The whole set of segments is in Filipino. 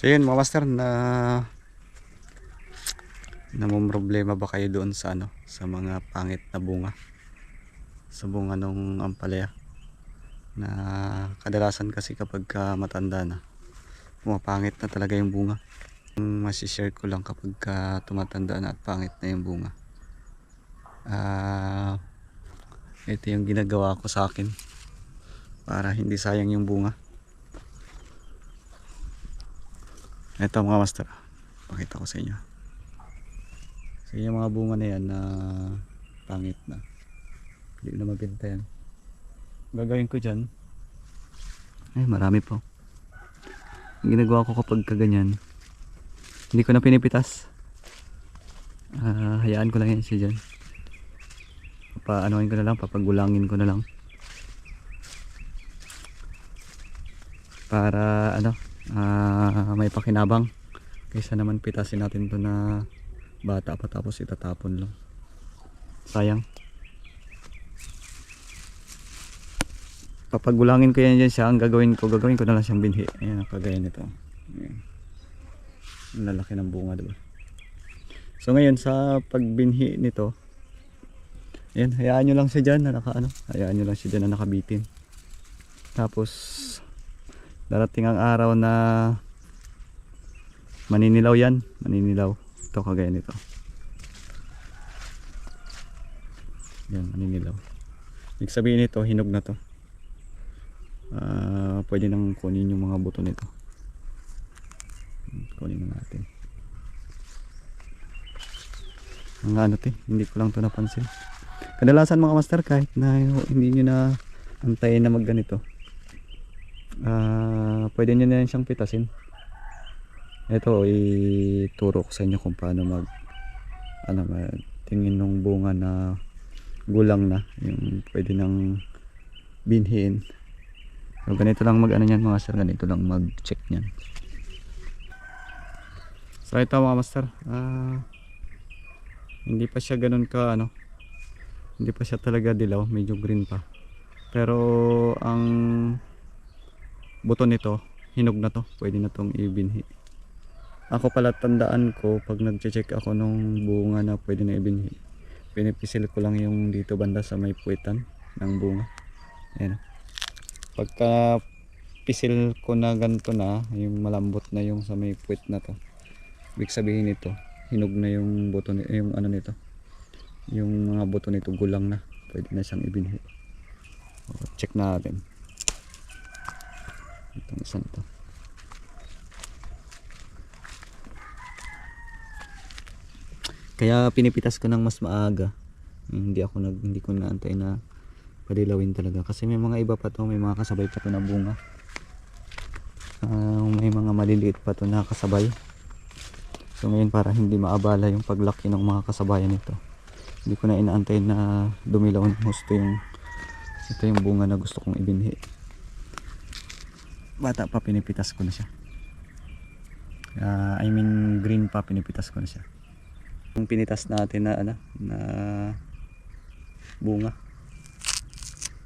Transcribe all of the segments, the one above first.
So yun mga master na namong problema ba kayo doon sa ano sa mga pangit na bunga? Sa bunga nung ampalaya? Na kadalasan kasi kapag ka matanda na pumapangit na talaga yung bunga. Masishare ko lang kapag ka tumatanda na at pangit na yung bunga. Ah ito yung ginagawa ko sa akin para hindi sayang yung bunga ito mga master. Pakita ko sa inyo. So yung mga bunga na yan na pangit na. Hindi na mabenta yan. Gagawin ko dyan. Ay marami po. Ang ginagawa ko kapag kaganyan hindi ko na pinipitas. Ah, hayaan ko lang yan siya dyan. Paanoin ko na lang papagulangin ko na lang. Para ano ah, may pakinabang. Kaysa naman pitasin natin to na bata pa tapos itatapon lang. Sayang. Papagulangin ko yan dyan siya. Ang gagawin ko gagawin ko na lang siyang binhi. Ayan kagaya nito. Ayan. lalaki ng bunga diba? So ngayon sa pagbinhi nito ayan hayaan nyo lang siya dyan na naka ano? Hayaan nyo lang siya dyan na nakabitin. Tapos darating ang araw na maninilaw yan. Maninilaw. Ito kagaya nito. Yan maninilaw. Ibig sabihin nito hinog na to. Ah, pwede nang kunin yung mga buto nito. Kunin na natin. Mga ano te hindi ko lang to napansin. Kadalasan mga master kahit na hindi nyo na antayin na mag ah pwede nyo na yan siyang pitasin. Ito ituro ko sa inyo kung paano mag ano tingin ng bunga na gulang na yung pwede nang binhiin. So ganito lang mag ano yan mga master ganito lang mag check nyan so ito mga master. Ah hindi pa siya ganun ka ano hindi pa siya talaga dilaw. Medyo green pa. Pero ang buto nito. Hinog na to. Pwede na tong ibinhi. Ako pala tandaan ko pag nagche-check ako nung bunga na pwede na ibinhi pinipisil ko lang yung dito banda sa may puwetan ng bunga. Ayan. Pagka pisil ko na ganito na yung malambot na yung sa may puwet na to ibig sabihin nito hinog na yung buto ni yung ano nito yung mga buto nito gulang na pwede na siyang ibinhi. Check natin itong isa na to kaya pinipitas ko ng mas maaga. Hindi ako nag hindi ko naantay na padilawin talaga. Kasi may mga iba pa to may mga kasabay pa to na bunga. Ah, may mga maliliit pa to na kasabay. So ngayon para hindi maabala yung paglaki ng mga kasabayan nito hindi ko na inaantay na dumilaw ng husto yung ito yung bunga na gusto kong ibinhi bata pa pinipitas ko na siya. Ah, I mean green pa pinipitas ko na siya. Yung pinitas natin na ano na bunga.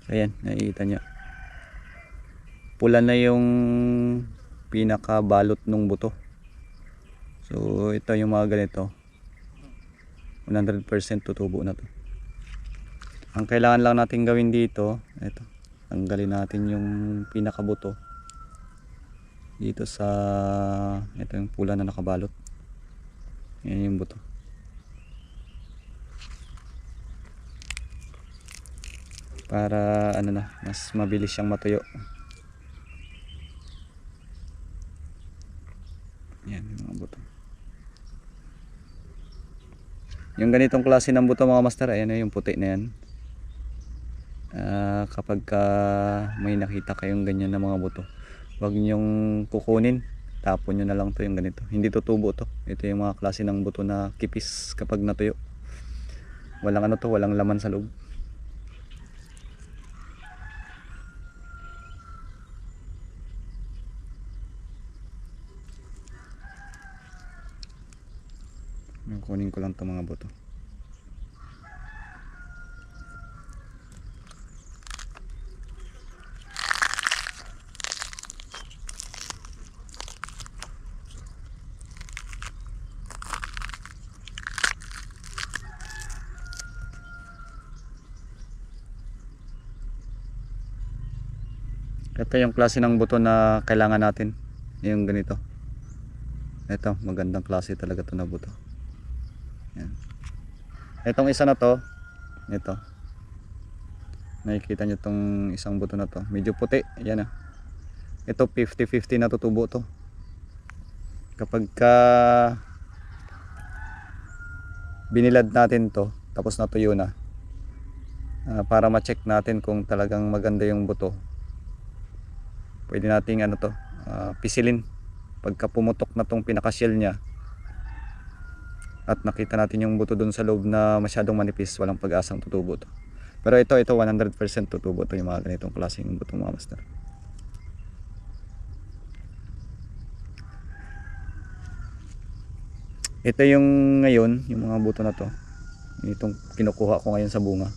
Ayan nakikita nyo. Pula na yung pinakabalot ng buto. So ito yung mga ganito. 100% tutubo na to. Ang kailangan lang natin gawin dito ito tanggalin natin yung pinakabuto dito sa ito yung pula na nakabalot. Yan yung buto. Para ano na mas mabilis siyang matuyo. Yan yung mga buto. Yung ganitong klase ng buto mga master ayan yung puti na yan. Ah, kapag ka may nakita kayong ganyan na mga buto wag nyong kukunin. Tapon nyo na lang to yung ganito. Hindi tutubo to. Ito yung mga klase ng buto na kipis kapag natuyo. Walang ano to walang laman sa loob. Kunin ko lang to mga buto Ito yung klase ng buto na kailangan natin. Yung ganito. Ito, magandang klase talaga to na buto. Yan. Itong isa na to, ito. Nakikita nyo tong isang buto na to. Medyo puti. Yan ah. Ito 50-50 na tutubo to. Kapag ka binilad natin to, tapos natuyo na. ah, para ma-check natin kung talagang maganda yung buto. Pwede nating ano to, ah, pisilin. Pagka pumutok na tong pinaka-shell niya, at nakita natin yung buto dun sa loob na masyadong manipis, walang pag-asang tutubo to. Pero ito, ito 100% tutubo to yung mga ganitong klaseng buto mga master. Ito yung ngayon, yung mga buto na to. Itong kinukuha ko ngayon sa bunga.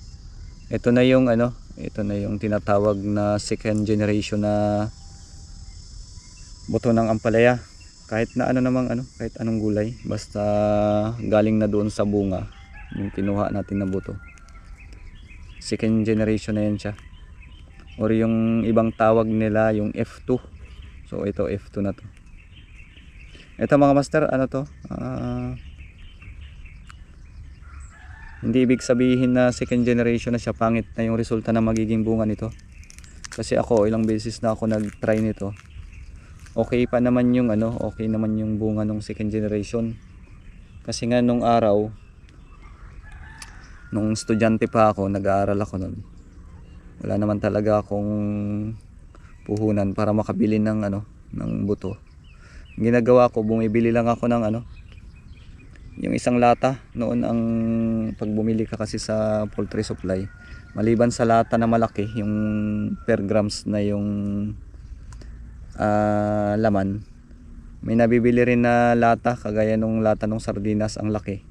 Ito na yung ano, ito na yung tinatawag na second generation na buto ng ampalaya. Kahit na ano namang ano, kahit anong gulay, basta galing na doon sa bunga yung kinuha natin na buto. Second generation na yan siya. Or yung ibang tawag nila yung F2. So ito F2 na to. Ito mga master, ano to? Ah, hindi ibig sabihin na second generation na siya pangit na yung resulta na magiging bunga nito. Kasi ako ilang beses na ako nag-try nito. Okay pa naman yung ano, okay naman yung bunga ng second generation. Kasi nga nung araw nung estudyante pa ako, nag-aaral ako noon. Wala naman talaga akong puhunan para makabili ng ano, ng buto. Ginagawa ko, bumibili lang ako ng ano, yung isang lata noon ang pag bumili ka kasi sa poultry supply maliban sa lata na malaki yung per grams na yung ah, laman. May nabibili rin na lata kagaya nung lata ng sardinas ang laki.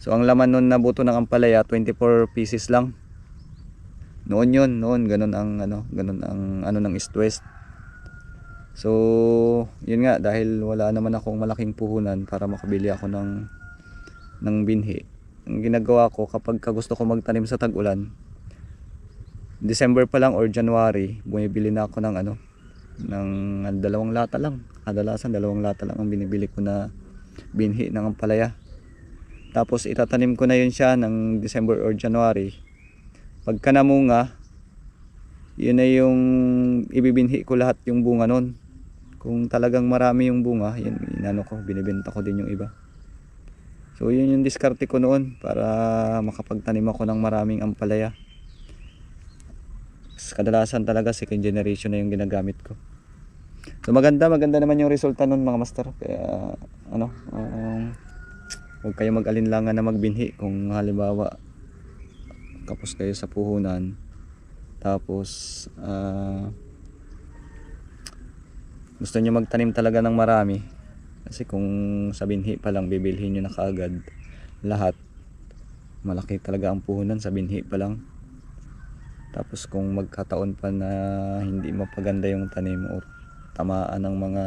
So ang laman nun na buto ng ampalaya 24 pieces lang. Noon yun noon. Ganun ang ano ganun ang ano ng east west. So yun nga dahil wala naman akong malaking puhunan para makabili ako ng ng binhi. Ang ginagawa ko kapag ka gusto ko magtanim sa tag-ulan, December pa lang or January, bumibili na ako ng ano, ng dalawang lata lang. Kadalasan dalawang lata lang ang binibili ko na binhi ng ampalaya. Tapos itatanim ko na yun siya ng December or January. Pagka namunga, yun na yung ibibinhi ko lahat yung bunga nun. Kung talagang marami yung bunga, yun, inano ko, binibenta ko din yung iba. So yun yung diskarte ko noon para makapagtanim ako ng maraming ampalaya. Kadalasan talaga second generation na yung ginagamit ko. So maganda, maganda naman yung resulta noon mga master. Kaya ano, um, huwag kayo mag-alinlangan na magbinhi kung halimbawa kapos kayo sa puhunan. Tapos ah, gusto nyo magtanim talaga ng marami kasi kung sa binhi pa lang bibilhin nyo na kaagad lahat malaki talaga ang puhunan sa binhi pa lang tapos kung magkataon pa na hindi mapaganda yung tanim or tamaan ng mga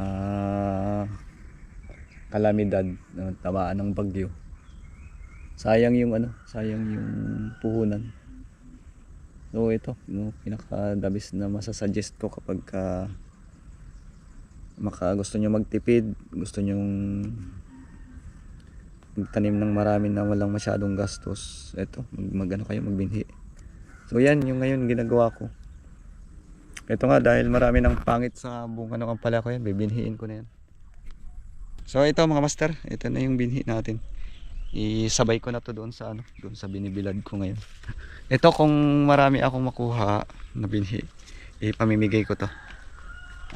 ah kalamidad tamaan ng bagyo. Sayang yung ano sayang yung puhunan. So ito no, pinaka dabis na masasuggest ko kapag ka maka gusto nyo magtipid gusto nyo magtanim ng marami na walang masyadong gastos eto mag, mag ano kayo magbinhi. So yan yung ngayon ginagawa ko eto nga dahil marami ng pangit sa bunga ng pala ko yan bibinhiin ko na yan. So ito mga master ito na yung binhi natin. Isabay ko na to doon sa ano doon sa binibilad ko ngayon. Ito kung marami akong makuha na binhi ipamimigay ko to.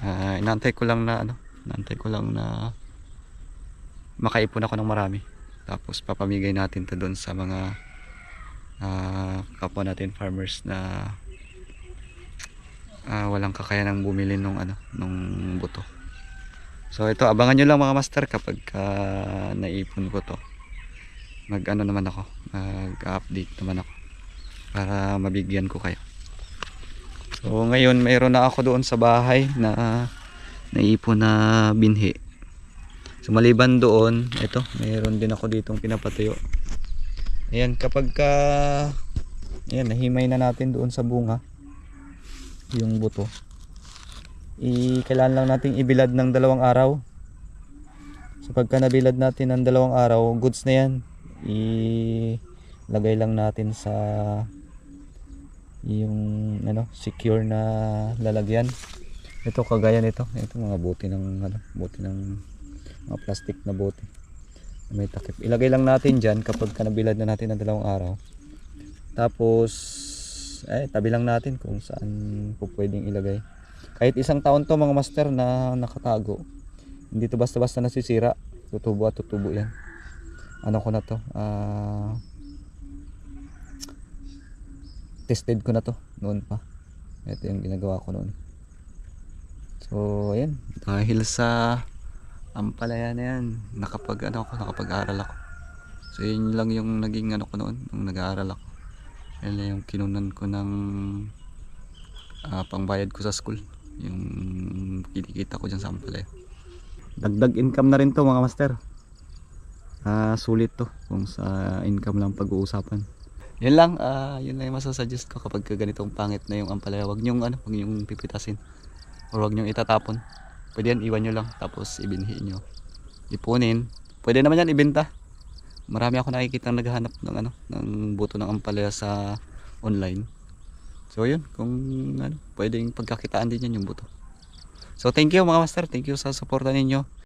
Ah, inantay ko lang na ano, inantay ko lang na makaipon ako ng marami. Tapos papamigay natin 'to doon sa mga ah, kapwa natin farmers na ah, walang kakayanang bumili nung ano, nung buto. So ito abangan nyo lang mga master kapag ah, naipon ko to. Mag ano naman ako, mag-update naman ako para mabigyan ko kayo. So ngayon mayroon na ako doon sa bahay na naipon na binhi. So maliban doon, ito, mayroon din ako ditong pinapatayo. Ayan, kapag ka ayan, nahimay na natin doon sa bunga. Yung buto. I kailangan lang nating ibilad ng dalawang araw. So pagka nabilad natin ng dalawang araw, goods na yan. Ilagay lang natin sa yung ano, secure na lalagyan. Ito kagaya nito, ito mga buti ng ano, buti ng mga plastic na bote. May takip. Ilagay lang natin diyan kapag ka nabilad na natin ng dalawang araw. Tapos eh tabi lang natin kung saan po pwedeng ilagay. Kahit isang taon to mga master na nakatago. Hindi to basta-basta nasisira. Tutubo at tutubo yan. Ano ko na to? Ah tested ko na to noon pa. Ito yung ginagawa ko noon. So, ayan. Dahil sa ampalaya na yan, nakapag ano ako, nakapag-aral ako. So, yun lang yung naging ano ko noon, nung nag-aaral ako. Yan lang yung kinunan ko ng ah, pangbayad ko sa school. Yung kinikita ko dyan sa ampalaya. Dagdag income na rin to mga master. Ah, sulit to kung sa income lang pag-uusapan. Yun lang, ah, yun lang yung masasuggest ko kapag ka ganitong pangit na yung ampalaya. Huwag nyong ano, huwag nyong pipitasin. Or huwag nyong itatapon. Pwede yan, iwan nyo lang. Tapos ibinhi nyo. Ipunin. Pwede naman yan ibenta. Marami ako nakikita naghahanap ng ano, ng buto ng ampalaya sa online. So yun, kung ano, pwedeng pagkakitaan din yan yung buto. So thank you mga master, thank you sa suporta ninyo.